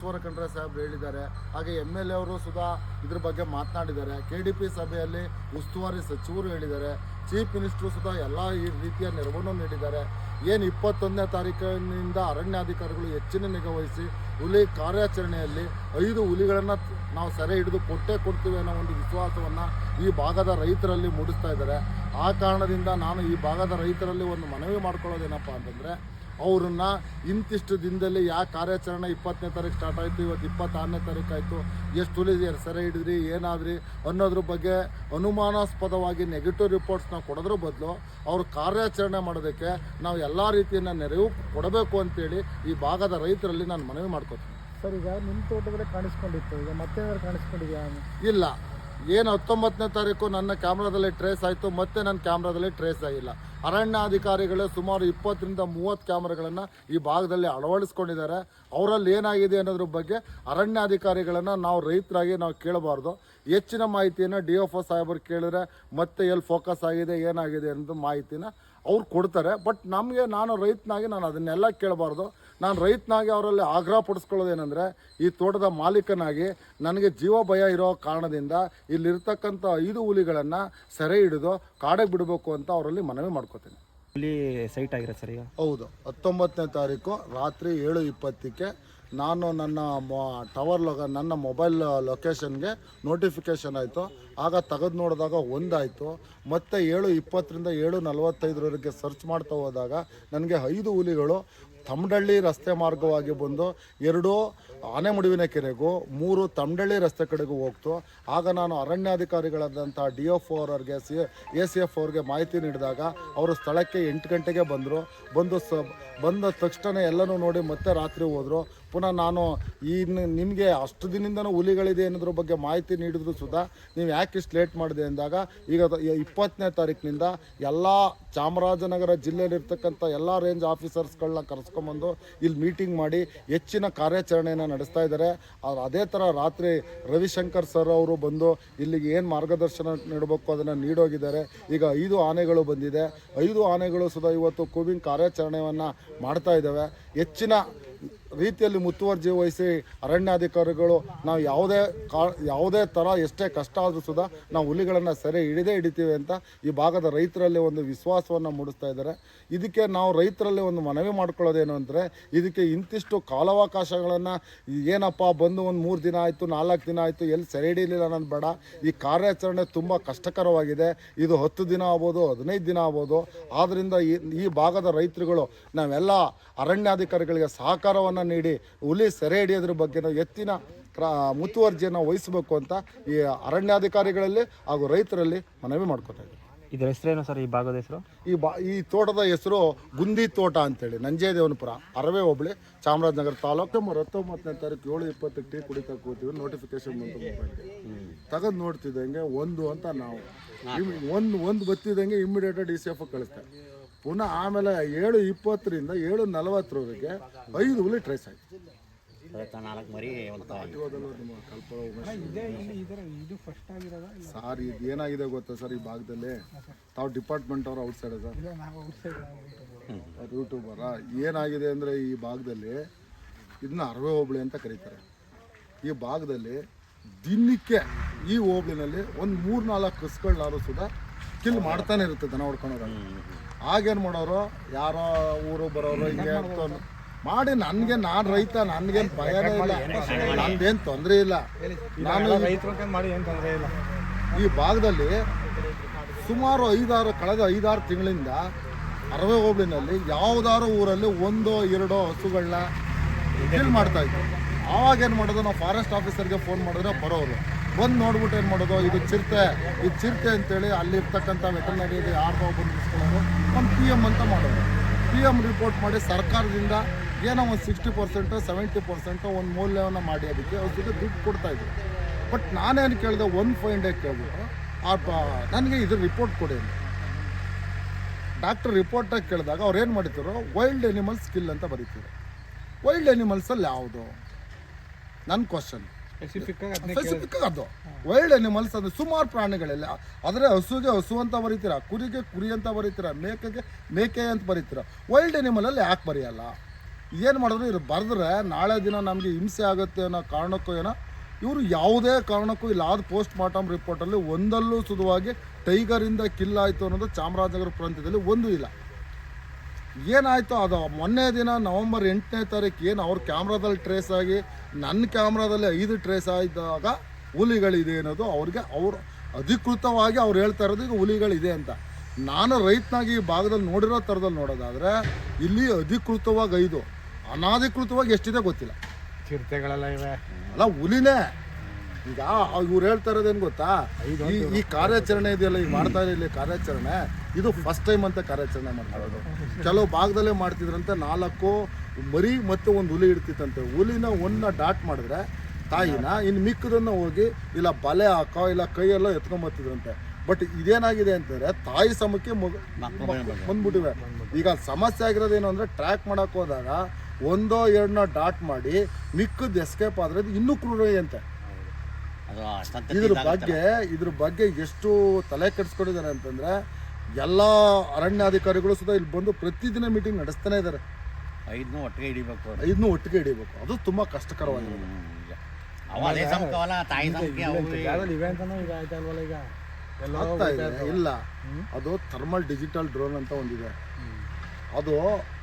ಈಶ್ವರ ಖಂಡ್ರೆ ಸಾಹೇಬ್ರು ಹೇಳಿದ್ದಾರೆ. ಹಾಗೆ ಎಂ ಎಲ್ ಎ ಅವರು ಸುಧಾ ಇದ್ರ ಬಗ್ಗೆ ಮಾತನಾಡಿದ್ದಾರೆ. ಕೆ ಡಿ ಪಿ ಸಭೆಯಲ್ಲಿ ಉಸ್ತುವಾರಿ ಸಚಿವರು ಹೇಳಿದ್ದಾರೆ. ಚೀಫ್ ಮಿನಿಸ್ಟ್ರು ಸುಧಾ ಎಲ್ಲ ಈ ರೀತಿಯ ನೆರವನ್ನು ನೀಡಿದ್ದಾರೆ. ಏನು ಇಪ್ಪತ್ತೊಂದನೇ ತಾರೀಕಿನಿಂದ ಅರಣ್ಯಾಧಿಕಾರಿಗಳು ಹೆಚ್ಚಿನ ನಿಗಾ ವಹಿಸಿ ಹುಲಿ ಕಾರ್ಯಾಚರಣೆಯಲ್ಲಿ ಐದು ಹುಲಿಗಳನ್ನು ನಾವು ಸೆರೆ ಹಿಡಿದು ಕೊಟ್ಟೇ ಕೊಡ್ತೀವಿ ಅನ್ನೋ ಒಂದು ವಿಶ್ವಾಸವನ್ನು ಈ ಭಾಗದ ರೈತರಲ್ಲಿ ಮೂಡಿಸ್ತಾ ಇದ್ದಾರೆ. ಆ ಕಾರಣದಿಂದ ನಾನು ಈ ಭಾಗದ ರೈತರಲ್ಲಿ ಒಂದು ಮನವಿ ಮಾಡ್ಕೊಳ್ಳೋದೇನಪ್ಪ ಅಂತಂದರೆ ಅವ್ರನ್ನ ಇಂತಿಷ್ಟು ದಿನದಲ್ಲಿ ಯಾವ ಕಾರ್ಯಾಚರಣೆ ಇಪ್ಪತ್ತನೇ ತಾರೀಕು ಸ್ಟಾರ್ಟ್ ಆಯಿತು ಇವತ್ತು ಇಪ್ಪತ್ತಾರನೇ ತಾರೀಕು ಆಯಿತು ಎಷ್ಟು ಹುಲಿ ಸೆರೆ ಹಿಡಿದ್ರಿ ಏನಾದ್ರಿ ಅನ್ನೋದ್ರ ಬಗ್ಗೆ ಅನುಮಾನಾಸ್ಪದವಾಗಿ ನೆಗೆಟಿವ್ ರಿಪೋರ್ಟ್ಸ್ನ ಕೊಡೋದ್ರ ಬದಲು ಅವ್ರ ಕಾರ್ಯಾಚರಣೆ ಮಾಡೋದಕ್ಕೆ ನಾವು ಎಲ್ಲ ರೀತಿಯನ್ನು ನೆರವು ಕೊಡಬೇಕು ಅಂತೇಳಿ ಈ ಭಾಗದ ರೈತರಲ್ಲಿ ನಾನು ಮನವಿ ಮಾಡ್ಕೊತೀನಿ. ಸರ್ ಈಗ ನಿಮ್ಮ ತೋಟದಲ್ಲೇ ಕಾಣಿಸ್ಕೊಂಡಿತ್ತು ಈಗ ಮತ್ತೇನಾದ್ರು ಕಾಣಿಸ್ಕೊಂಡಿದ್ಯಾ? ಇಲ್ಲ. ಏನು ಹತ್ತೊಂಬತ್ತನೇ ತಾರೀಕು ನನ್ನ ಕ್ಯಾಮ್ರಾದಲ್ಲಿ ಟ್ರೇಸ್ ಆಯಿತು ಮತ್ತೆ ನನ್ನ ಕ್ಯಾಮ್ರಾದಲ್ಲಿ ಟ್ರೇಸ್ ಆಗಿಲ್ಲ. ಅರಣ್ಯಾಧಿಕಾರಿಗಳೇ ಸುಮಾರು ಇಪ್ಪತ್ತರಿಂದ ಮೂವತ್ತು ಕ್ಯಾಮ್ರಾಗಳನ್ನು ಈ ಭಾಗದಲ್ಲಿ ಅಳವಡಿಸ್ಕೊಂಡಿದ್ದಾರೆ. ಅವರಲ್ಲಿ ಏನಾಗಿದೆ ಅನ್ನೋದ್ರ ಬಗ್ಗೆ ಅರಣ್ಯಾಧಿಕಾರಿಗಳನ್ನು ನಾವು ರೈತರಾಗಿ ನಾವು ಕೇಳಬಾರ್ದು. ಹೆಚ್ಚಿನ ಮಾಹಿತಿಯನ್ನು ಡಿ ಎಫ್ ಒ ಸಾಹೇಬರು ಕೇಳಿದ್ರೆ ಮತ್ತೆ ಎಲ್ಲಿ ಫೋಕಸ್ ಆಗಿದೆ, ಏನಾಗಿದೆ ಅನ್ನೋದು ಮಾಹಿತಿನ ಅವ್ರು ಕೊಡ್ತಾರೆ. ಬಟ್ ನಮಗೆ ನಾನು ರೈತನಾಗಿ ನಾನು ಅದನ್ನೆಲ್ಲ ಕೇಳಬಾರ್ದು. ನಾನು ರೈತನಾಗಿ ಅವರಲ್ಲಿ ಆಗ್ರಹ ಪಡಿಸ್ಕೊಳ್ಳೋದೇನೆಂದರೆ ಈ ತೋಟದ ಮಾಲೀಕನಾಗಿ ನನಗೆ ಜೀವ ಭಯ ಇರೋ ಕಾರಣದಿಂದ ಇಲ್ಲಿರ್ತಕ್ಕಂಥ ಐದು ಹುಲಿಗಳನ್ನು ಸೆರೆ ಹಿಡಿದು ಕಾಡಿಗೆ ಬಿಡಬೇಕು ಅಂತ ಅವರಲ್ಲಿ ಮನವಿ ಮಾಡ್ಕೋತೀನಿ. ಇಲ್ಲಿ ಸೈಟ್ ಆಗಿರೋ ಸರ್ ಈಗ? ಹೌದು. ಹತ್ತೊಂಬತ್ತನೇ ತಾರೀಕು ರಾತ್ರಿ ಏಳು ಇಪ್ಪತ್ತಕ್ಕೆ ನಾನು ನನ್ನ ಟವರ್ ಲೊ ನನ್ನ ಮೊಬೈಲ್ ಲೊಕೇಶನ್ಗೆ ನೋಟಿಫಿಕೇಷನ್ ಆಯಿತು. ಆಗ ತೆಗೆದು ನೋಡಿದಾಗ ಒಂದಾಯಿತು. ಮತ್ತು ಏಳು ಇಪ್ಪತ್ತರಿಂದ ಏಳು ನಲವತ್ತೈದರವರೆಗೆ ಸರ್ಚ್ ಮಾಡ್ತಾ ಹೋದಾಗ ನನಗೆ ಐದು ಹುಲಿಗಳು ತಮಡಳ್ಳಿ ರಸ್ತೆ ಮಾರ್ಗವಾಗಿ ಬಂದು ಎರಡು ಆನೆಮುಡಿವಿನ ಕೆರೆಗೂ ಮೂರು ತಮಡಳ್ಳಿ ರಸ್ತೆ ಕಡೆಗೂ ಹೋಗ್ತು. ಆಗ ನಾನು ಅರಣ್ಯಾಧಿಕಾರಿಗಳಾದಂಥ ಡಿ ಎಫ್ ಅವ್ರಿಗೆ ಸಿ ಎ ಸಿ ಎಫ್ ಅವ್ರಿಗೆ ಮಾಹಿತಿ ನೀಡಿದಾಗ ಅವರು ಸ್ಥಳಕ್ಕೆ ಎಂಟು ಗಂಟೆಗೆ ಬಂದರು. ಬಂದು ಸ ಬಂದ ತಕ್ಷಣ ಎಲ್ಲನೂ ನೋಡಿ ಮತ್ತೆ ರಾತ್ರಿ ಹೋದರು. ಪುನಃ ನಾನು ಈ ನಿಮಗೆ ಅಷ್ಟು ದಿನದಿಂದನೂ ಹುಲಿಗಳಿದೆ ಅನ್ನೋದ್ರ ಬಗ್ಗೆ ಮಾಹಿತಿ ನೀಡಿದ್ರು ಸುಧಾ ನೀವು ಯಾಕೆ ಇಷ್ಟು ಲೇಟ್ ಮಾಡಿದೆ ಅಂದಾಗ, ಈಗ ಇಪ್ಪತ್ತನೇ ತಾರೀಕಿನಿಂದ ಎಲ್ಲ ಚಾಮರಾಜನಗರ ಜಿಲ್ಲೆಯಲ್ಲಿರ್ತಕ್ಕಂಥ ಎಲ್ಲ ರೇಂಜ್ ಆಫೀಸರ್ಸ್ಗಳನ್ನ ಕರೆಸ್ಕೊಂಬಂದು ಇಲ್ಲಿ ಮೀಟಿಂಗ್ ಮಾಡಿ ಹೆಚ್ಚಿನ ಕಾರ್ಯಾಚರಣೆಯನ್ನು ನಡೆಸ್ತಾ ಇದ್ದಾರೆ. ಅವ್ರು ಅದೇ ಥರ ರಾತ್ರಿ ರವಿಶಂಕರ್ ಸರ್ ಅವರು ಬಂದು ಇಲ್ಲಿಗೆ ಏನು ಮಾರ್ಗದರ್ಶನ ನೀಡಬೇಕು ಅದನ್ನು ನೀಡೋಗಿದ್ದಾರೆ. ಈಗ ಐದು ಆನೆಗಳು ಬಂದಿದೆ. ಐದು ಆನೆಗಳು ಸುಧಾ ಇವತ್ತು ಕೂಬಿಂಗ್ ಕಾರ್ಯಾಚರಣೆಯನ್ನು ಮಾಡ್ತಾ ಇದ್ದಾವೆ. ಹೆಚ್ಚಿನ ರೀತಿಯಲ್ಲಿ ಮುತುವರ್ಜಿ ವಹಿಸಿ ಅರಣ್ಯಾಧಿಕಾರಿಗಳು ನಾವು ಯಾವುದೇ ಕಾ, ಯಾವುದೇ ಥರ ಎಷ್ಟೇ ಕಷ್ಟ ಆದರೂ ಸುಧಾ ನಾವು ಹುಲಿಗಳನ್ನು ಸೆರೆ ಹಿಡಿದೇ ಹಿಡಿತೀವಿ ಅಂತ ಈ ಭಾಗದ ರೈತರಲ್ಲಿ ಒಂದು ವಿಶ್ವಾಸವನ್ನು ಮೂಡಿಸ್ತಾ ಇದ್ದಾರೆ. ಇದಕ್ಕೆ ನಾವು ರೈತರಲ್ಲಿ ಒಂದು ಮನವಿ ಮಾಡ್ಕೊಳ್ಳೋದೇನು ಅಂದರೆ ಇದಕ್ಕೆ ಇಂತಿಷ್ಟು ಕಾಲಾವಕಾಶಗಳನ್ನು ಏನಪ್ಪ ಬಂದು ಒಂದು ಮೂರು ದಿನ ಆಯಿತು, ನಾಲ್ಕು ದಿನ ಆಯಿತು, ಎಲ್ಲಿ ಸೆರೆ ಹಿಡಿಯಲಿಲ್ಲ ಅನ್ನೋದು ಬೇಡ. ಈ ಕಾರ್ಯಾಚರಣೆ ತುಂಬ ಕಷ್ಟಕರವಾಗಿದೆ. ಇದು ಹತ್ತು ದಿನ ಆಗ್ಬೋದು, ಹದಿನೈದು ದಿನ ಆಗ್ಬೋದು. ಆದ್ದರಿಂದ ಈ ಈ ಭಾಗದ ರೈತರುಗಳು ನಾವೆಲ್ಲ ಅರಣ್ಯಾಧಿಕಾರಿಗಳಿಗೆ ಸಹಕಾರವನ್ನು ನೀಡಿ ಹುಲಿ ಸೆರೆ ಹಿಡಿಯೋದ್ರ ಬಗ್ಗೆ ಎತ್ತಿನ ಕ್ರ ಮುತುವರ್ಜಿಯನ್ನು ವಹಿಸಬೇಕು ಅಂತ ಈ ಅರಣ್ಯಾಧಿಕಾರಿಗಳಲ್ಲಿ ಹಾಗೂ ರೈತರಲ್ಲಿ ಮನವಿ ಮಾಡ್ಕೊತಾ ಇದ್ದೀವಿ ಇದರ ಹೆಸರೇನು ಸರ್ ಈ ಭಾಗದ ಹೆಸರು? ಈ ಬಾ ಈ ತೋಟದ ಹೆಸರು ಗುಂದಿ ತೋಟ ಅಂತೇಳಿ ನಂಜೇದೇವನಪುರ ಅರವೆ ಹೋಬಳಿ ಚಾಮರಾಜನಗರ ತಾಲೂಕು. ನವೆಂಬರ್ ಹತ್ತೊಂಬತ್ತನೇ ತಾರೀಕು ಏಳು ಇಪ್ಪತ್ತು ಟೀ ಕುಡಿತಾ ಕೂತೀವಿ ನೋಟಿಫಿಕೇಶನ್ ಬಂತು ಮೊಬೈಲ್ಗೆ ತೆಗೆದು ನೋಡ್ತಿದ್ದಂಗೆ ಒಂದು ಅಂತ ನಾವು ಇಮ್- ಒಂದು ಒಂದು ಬತ್ತಿದಂಗೆ ಇಮ್ಮಿಡಿಯೇಟ್ ಡಿ ಸಿ ಎಫ್ ಕಳಿಸ್ತಾರೆ. ಪುನಃ ಆಮೇಲೆ ಏಳು ಇಪ್ಪತ್ತರಿಂದ ಏಳು ನಲವತ್ತರವರೆಗೆ ಐದು ಹುಲಿ ಟ್ರೈಸ್ ಆಯ್ತು. ನಾಲ್ಕು ಮರಿ ಒಂದು ನಮ್ಮ ಕಲ್ಪನ ಇಲ್ಲಿ ಇದರ ಇದು. ಫಸ್ಟ್ ಆಗಿರೋದ ಇಲ್ಲ ಸರ್ ಇದು ಏನಾಗಿದೆ ಗೊತ್ತಾ ಸರ್ ಈ ಭಾಗದಲ್ಲಿ? ತಾವು ಡಿಪಾರ್ಟ್ಮೆಂಟ್ ಅವರು ಔಟ್ಸೈಡ್ ಸರ್? ಇಲ್ಲ ನಾವು ಔಟ್ಸೈಡ್ ಯೂಟ್ಯೂಬರ ಏನಾಗಿದೆ ಅಂದರೆ ಈ ಭಾಗದಲ್ಲಿ ಇದನ್ನ ಅರವೇ ಹೋಬಳಿ ಅಂತ ಕರೀತಾರೆ. ಈ ಭಾಗದಲ್ಲಿ ದಿನಕ್ಕೆ ಈ ಹೋಬಳಿನಲ್ಲಿ ಒಂದು ಮೂರು ನಾಲ್ಕು ಕಸ್ಗಳಾದ್ರು ಸುದ ಕಿಲ್ ಮಾಡ್ತಾನೆ ಇರುತ್ತೆ ದನ ಹೊಡ್ಕೊಳೋರು ಆಗೇನು ಮಾಡೋರು? ಯಾರೋ ಊರು ಬರೋರು ಹಿಂಗೆ ಅಂತ ಮಾಡಿ ನನಗೆ ನಾನು ರೈತ ನನಗೇನು ಭಯನೇ ಇಲ್ಲ. ನಂದೇನು ತೊಂದರೆ ಇಲ್ಲ. ನಾನು ರೈತರು ಮಾಡಿ ಏನು ತೊಂದರೆ ಇಲ್ಲ. ಈ ಭಾಗದಲ್ಲಿ ಸುಮಾರು ಐದಾರು ಕಳೆದ ಐದಾರು ತಿಂಗಳಿಂದ ಅರವೆ ಹೋಬಳಿನಲ್ಲಿ ಯಾವುದಾರು ಊರಲ್ಲಿ ಒಂದೋ ಎರಡೋ ಹಸುಗಳನ್ನ ಮಾಡ್ತಾ ಇದ್ರು. ಆವಾಗ ಏನು ಮಾಡೋದು ನಾವು ಫಾರೆಸ್ಟ್ ಆಫೀಸರ್ಗೆ ಫೋನ್ ಮಾಡಿದ್ರೆ ಬರೋರು. ಬಂದು ನೋಡ್ಬಿಟ್ಟು ಏನು ಮಾಡೋದು? ಇದು ಚಿರತೆ. ಇದು ಚಿರತೆ ಅಂತೇಳಿ ಅಲ್ಲಿರ್ತಕ್ಕಂಥ ವೆಟರ್ನರಿ ಯಾರ್ದೋ ಬಂದು ಇಸ್ಕೊಳ್ಳೋರು ಒಂದು ಪಿ ಎಂ ಅಂತ ಮಾಡೋದು ಪಿ ಎಂ ರಿಪೋರ್ಟ್ ಮಾಡಿ ಸರ್ಕಾರದಿಂದ ಏನೋ ಒಂದು ಸಿಕ್ಸ್ಟಿ ಪರ್ಸೆಂಟು ಸೆವೆಂಟಿ ಪರ್ಸೆಂಟು ಒಂದು ಮೌಲ್ಯವನ್ನು ಮಾಡಿ ಅದಕ್ಕೆ ಅವ್ರ ಜೊತೆ ದುಡ್ಡು ಕೊಡ್ತಾಯಿದ್ರು ಬಟ್ ನಾನೇನು ಕೇಳಿದೆ ಒಂದು ಪಾಯಿಂಟ್ ಡೇ ಕೇಳ್ಬಿಟ್ಟು, ಆ ನನಗೆ ಇದು ರಿಪೋರ್ಟ್ ಕೊಡಿ ಅಂತ. ಡಾಕ್ಟರ್ ರಿಪೋರ್ಟಾಗಿ ಕೇಳಿದಾಗ ಅವ್ರು ಏನು ಮಾಡಿದ್ರು? ವೈಲ್ಡ್ ಎನಿಮಲ್ಸ್ ಸ್ಕಿಲ್ ಅಂತ ಬರೀತಿದ್ರು ವೈಲ್ಡ್ ಎನಿಮಲ್ಸಲ್ಲಿ ಯಾವುದು? ನನ್ನ ಕ್ವಶನ್ ಸ್ಪೆಸಿಫಿಕ್ ಅದು. ವೈಲ್ಡ್ ಅನಿಮಲ್ಸ್ ಅದು ಸುಮಾರು ಪ್ರಾಣಿಗಳೆಲ್ಲ, ಆದರೆ ಹಸುಗೆ ಹಸು ಅಂತ ಬರೀತೀರ, ಕುರಿಗೆ ಕುರಿ ಅಂತ ಬರೀತೀರ, ಮೇಕೆಗೆ ಮೇಕೆ ಅಂತ ಬರೀತೀರ ವೈಲ್ಡ್ ಎನಿಮಲಲ್ಲಿ ಯಾಕೆ ಬರೆಯಲ್ಲ? ಏನು ಮಾಡಿದ್ರು ಇವ್ರು ಬರೆದ್ರೆ ನಾಳೆ ದಿನ ನಮಗೆ ಹಿಂಸೆ ಆಗುತ್ತೆ ಅನ್ನೋ ಕಾರಣಕ್ಕೂ ಏನೋ, ಇವರು ಯಾವುದೇ ಕಾರಣಕ್ಕೂ ಇಲ್ಲ. ಆದ ಪೋಸ್ಟ್ ಮಾರ್ಟಮ್ ರಿಪೋರ್ಟಲ್ಲಿ ಒಂದಲ್ಲೂ ಸುಧವಾಗಿ ಟೈಗರಿಂದ ಕಿಲ್ ಆಯಿತು ಅನ್ನೋದು ಚಾಮರಾಜನಗರ ಪ್ರಾಂತ್ಯದಲ್ಲಿ ಒಂದು ಇಲ್ಲ. ಏನಾಯಿತು? ಅದು ಮೊನ್ನೆ ದಿನ ನವಂಬರ್ ಎಂಟನೇ ತಾರೀಕು ಏನು ಅವ್ರ ಕ್ಯಾಮ್ರಾದಲ್ಲಿ ಟ್ರೇಸ್ ಆಗಿ ನನ್ನ ಕ್ಯಾಮ್ರಾದಲ್ಲಿ ಐದು ಟ್ರೇಸ್ ಆಗಿದ್ದಾಗ ಹುಲಿಗಳಿದೆ ಅನ್ನೋದು ಅವ್ರಿಗೆ ಅವರು ಅಧಿಕೃತವಾಗಿ ಅವ್ರು ಹೇಳ್ತಾ ಇರೋದು ಈಗ ಹುಲಿಗಳಿದೆ ಅಂತ. ನಾನು ರೈತನಾಗಿ ಈ ಭಾಗದಲ್ಲಿ ನೋಡಿರೋ ಥರದಲ್ಲಿ ನೋಡೋದಾದರೆ ಇಲ್ಲಿ ಅಧಿಕೃತವಾಗಿ ಐದು ಅನಾಧಿಕೃತವಾಗಿ ಎಷ್ಟಿದೆ ಗೊತ್ತಿಲ್ಲ. ಚಿರತೆಗಳೆಲ್ಲ ಇವೆ. ಅಲ್ಲ ಹುಲಿನೇ. ಈಗ ಇವ್ರು ಹೇಳ್ತಾ ಇರೋದೇನು ಗೊತ್ತಾ? ಈ ಈ ಕಾರ್ಯಾಚರಣೆ ಇದೆಯಲ್ಲ ಈಗ ಮಾಡ್ತಾ ಇರಲಿ ಕಾರ್ಯಾಚರಣೆ ಇದು ಫಸ್ಟ್ ಟೈಮ್ ಅಂತ ಕಾರ್ಯಾಚರಣೆ ಮಾಡ್ತಾ ಇರೋದು ಕೆಲವು ಭಾಗದಲ್ಲೇ ಮಾಡ್ತಿದ್ರಂತೆ ನಾಲ್ಕು ಮರಿ ಮತ್ತು ಒಂದು ಹುಲಿ ಇಡ್ತಿತ್ತಂತೆ. ಹುಲಿನ ಒಂದನ್ನ ಡಾಟ್ ಮಾಡಿದ್ರೆ ತಾಯಿನ ಇನ್ನು ಮಿಕ್ಕದನ್ನ ಹೋಗಿ ಇಲ್ಲ ಬಲೆ ಹಾಕೋ ಇಲ್ಲ ಕೈಯೆಲ್ಲ ಎತ್ಕೊಂಬತ್ತಿದ್ರಂತೆ ಬಟ್ ಇದೇನಾಗಿದೆ ಅಂತಂದ್ರೆ ತಾಯಿ ಸಮಕ್ಕೆ ಮಗು ಬಂದ್ಬಿಟ್ಟಿವೆ. ಈಗ ಸಮಸ್ಯೆ ಆಗಿರೋದೇನು ಅಂದರೆ ಟ್ರ್ಯಾಕ್ ಮಾಡಕ್ ಹೋದಾಗ ಒಂದೋ ಎರಡನ್ನ ಡಾಟ್ ಮಾಡಿ ಮಿಕ್ಕದ್ದು ಎಸ್ಕೇಪ್ ಆದರೆ ಇನ್ನೂ ಕ್ರೂರ ಅಂತೆ. ಇದ್ರ ಬಗ್ಗೆ ಇದ್ರ ಬಗ್ಗೆ ಎಷ್ಟು ತಲೆ ಕೆಡಿಸ್ಕೊಂಡಿದ್ದಾರೆ ಅಂತಂದ್ರೆ ಎಲ್ಲ ಅರಣ್ಯಾಧಿಕಾರಿಗಳು ಸುಧಾ ಇಲ್ಲಿ ಬಂದು ಪ್ರತಿದಿನ ಮೀಟಿಂಗ್ ನಡೆಸ್ತಾನೆ ಇದ್ದಾರೆ. ಐದನ್ನೂ ಒಟ್ಟಿಗೆ ಹಿಡಿಬೇಕು ಐದನ್ನೂ ಒಟ್ಟಿಗೆ ಹಿಡಿಬೇಕು. ಅದು ತುಂಬಾ ಕಷ್ಟಕರವಾಗಿದೆ. ಇಲ್ಲ. ಅದು ಥರ್ಮಲ್ ಡಿಜಿಟಲ್ ಡ್ರೋನ್ ಅಂತ ಒಂದಿದೆ. ಅದು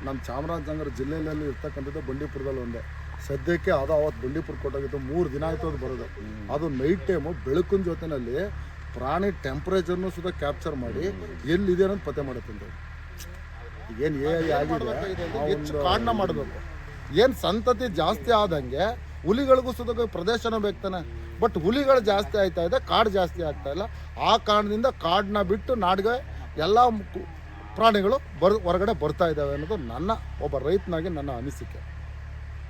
ನಮ್ಮ ಚಾಮರಾಜನಗರ ಜಿಲ್ಲೆಯಲ್ಲಿ ಇರ್ತಕ್ಕಂಥದ್ದು ಬಂಡೀಪುರದಲ್ಲಿ ಒಂದೇ. ಸದ್ಯಕ್ಕೆ ಅದು ಅವತ್ತು ಬಂಡೀಪುರ ಕೊಟ್ಟೋಗಿದ್ದು ಮೂರು ದಿನ ಆಯಿತು ಅದು ಬರೋದು. ಅದು ನೈಟ್ ಟೈಮು ಬೆಳಕಿನ ಜೊತೆಯಲ್ಲಿ ಪ್ರಾಣಿ ಟೆಂಪ್ರೇಚರ್ನು ಸುದ ಕ್ಯಾಪ್ಚರ್ ಮಾಡಿ ಎಲ್ಲಿದೆ ಅನ್ನೋದು ಪತ್ತೆ ಮಾಡುತ್ತಂತೆ ಏನು ಏ ಆಗಿದೆ ಹೆಚ್ಚು ಕಾಡನ್ನ ಮಾಡಬೇಕು. ಏನು ಸಂತತಿ ಜಾಸ್ತಿ ಆದಂಗೆ ಹುಲಿಗಳಿಗೂ ಸುದ ಪ್ರದೇಶನ ಬೇಕಾನೆ ಬಟ್ ಹುಲಿಗಳು ಜಾಸ್ತಿ ಆಯ್ತಾ ಇದೆ ಕಾಡು ಜಾಸ್ತಿ ಆಗ್ತಾ ಇಲ್ಲ. ಆ ಕಾರಣದಿಂದ ಕಾಡನ್ನ ಬಿಟ್ಟು ನಾಡಿಗೆ ಎಲ್ಲ ಪ್ರಾಣಿಗಳು ಬರ್ ಹೊರಗಡೆ ಬರ್ತಾ ಇದ್ದಾವೆ ಅನ್ನೋದು ನನ್ನ ಒಬ್ಬ ರೈತನಾಗಿ ನನ್ನ ಅನಿಸಿಕೆ.